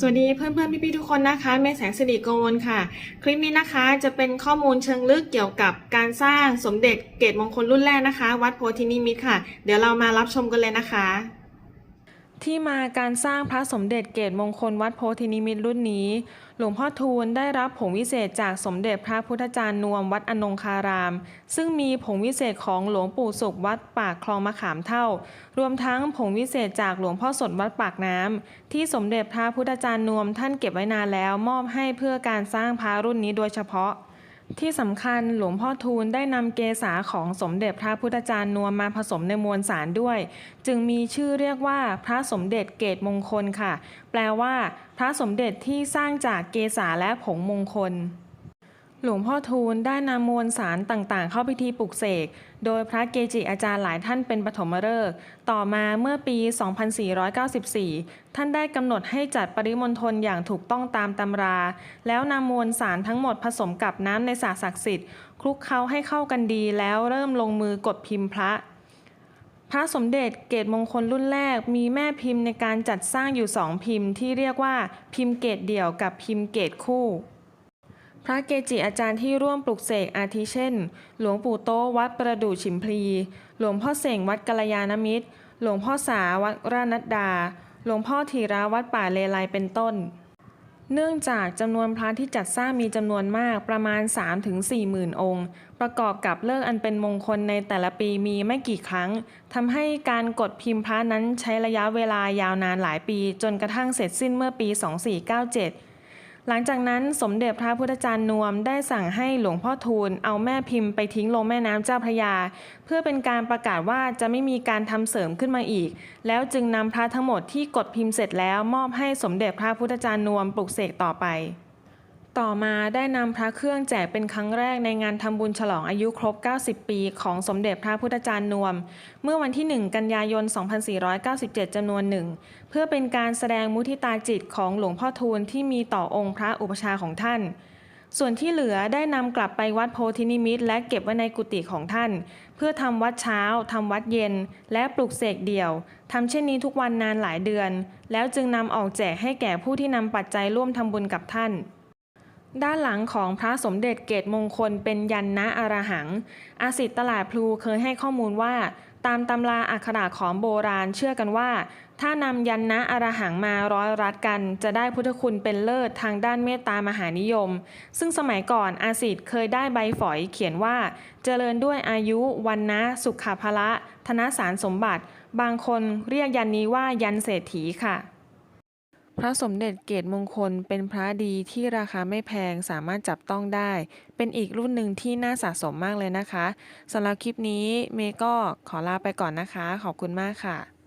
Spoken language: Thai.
สวัสดีเพื่อนเพื่อนๆพี่ๆทุกคนนะคะเมย์แสงสิริโกมลค่ะ คลิปนี้นะคะจะเป็นข้อมูลเชิงลึกเกี่ยวกับการสร้างสมเด็จเกตมงคลรุ่นแรกนะคะ วัดโพธินิมิตรค่ะ เดี๋ยวเรามารับชมกันเลยนะคะ ที่มาการสร้างพระสมเด็จเกตมงคลวัดโพธินิมิตรรุ่นนี้ หลวงพ่อทูลได้รับผงวิเศษจากสมเด็จพระพุทธจารย์นวมวัดอนงคาราม ซึ่งมีผงวิเศษของหลวงปู่สุขวัดปากคลองมะขามเท่า รวมทั้งผงวิเศษจากหลวงพ่อสดวัดปากน้ำที่สมเด็จพระพุทธจารย์นวมท่านเก็บไว้นานแล้วมอบให้เพื่อการสร้างพระรุ่นนี้โดยเฉพาะ ที่สำคัญหลวงพ่อทูลได้นำเกษาของสมเด็จพระพุทธจารย์นวมมาผสมในมวลสารด้วย จึงมีชื่อเรียกว่าพระสมเด็จเกตมงคลค่ะ แปลว่า พระสมเด็จที่สร้างจากเกษาและผงมงคล หลวงพ่อทูลได้นำมวลสารต่างๆ เข้าพิธีปลุกเสก โดยพระเกจิอาจารย์หลายท่านเป็นปฐมฤกษ์ต่อมาเมื่อปี 2494 ท่านได้กำหนดให้จัดปริมณฑลอย่างถูกต้องตามตำรา แล้วนำมวลสารทั้งหมดผสมกับน้ำในสาศักดิ์สิทธิ์คลุกเคล้าให้เข้ากันดีแล้วเริ่มลงมือกดพิมพ์พระ พระสมเด็จเกตมงคลรุ่นแรกมีแม่พิมพ์ในการจัดสร้างอยู่สองพิมพ์ที่เรียกว่าพิมพ์เกตเดี่ยวกับพิมพ์เกตคู่ พระเกจิอาจารย์ที่ร่วมปลุกเสกอาทิเช่น หลวงปู่โตวัดประดู่ฉิมพลี หลวงพ่อเสงวัดกัลยาณมิตร หลวงพ่อสาวัดรานัดดา หลวงพ่อธีระวัดป่าเลไลเป็นต้น เนื่องจากจำนวนพระที่จัดสร้างมีจำนวนมากประมาณ 3-4หมื่นองค์ ประกอบกับเลิกอันเป็นมงคลในแต่ละปีมีไม่กี่ครั้งทำให้การกดพิมพ์พระนั้นใช้ระยะเวลายาวนานหลายปี จนกระทั่งเสร็จสิ้นเมื่อปี 2497 หลังจากนั้นสมเด็จพระพุทธจารย์นวมได้สั่งให้หลวงพ่อทูลเอาแม่พิมพ์ไปทิ้งลงแม่น้ำเจ้าพระยา เพื่อเป็นการประกาศว่าจะไม่มีการทำเสริมขึ้นมาอีก แล้วจึงนำพระทั้งหมดที่กดพิมพ์เสร็จแล้วมอบให้สมเด็จพระพุทธจารย์นวมปลุกเสกต่อไป ต่อมาได้นำพระเครื่องแจกเป็นครั้งแรกในงานทำบุญฉลองอายุครบ 90 ปีของสมเด็จพระพุทธจารย์นวม เมื่อวันที่ 1 กันยายน 2497 จำนวนหนึ่ง เพื่อเป็นการแสดงมุทิตาจิตของหลวงพ่อทูลที่มีต่อองค์พระอุปชาของท่าน ส่วนที่เหลือได้นำกลับไปวัดโพธินิมิตและเก็บไว้ในกุฏิของท่าน เพื่อทำวัดเช้าทำวัดเย็น และปลุกเสกเดี่ยวทำเช่นนี้ทุกวันนานหลายเดือน แล้วจึงนำออกแจกให้แก่ผู้ที่นำปัจจัยร่วมทำบุญกับท่าน ด้านหลังของพระสมเด็จเกตมงคลเป็นยันนะอรหัง อาสิทธิ์ตลาดพลูเคยให้ข้อมูลว่า ตามตำราอักขระของโบราณเชื่อกันว่า ถ้านำยันนะอรหังมาร้อยรัดกัน จะได้พุทธคุณเป็นเลิศทางด้านเมตตามหานิยม ซึ่งสมัยก่อนอาสิทธ์เคยได้ใบฝอยเขียนว่า เจริญด้วยอายุวันนะสุขภละธนสารสมบัติ บางคนเรียกยันนี้ว่ายันเศรษฐีค่ะ พระสมเด็จเกตมงคลเป็นพระดีที่ราคาไม่แพงสามารถจับต้องได้ เป็นอีกรุ่นหนึ่งที่น่าสะสมมากเลยนะคะสำหรับคลิปนี้เมย์ก็ขอลาไปก่อนนะคะ ขอบคุณมากค่ะ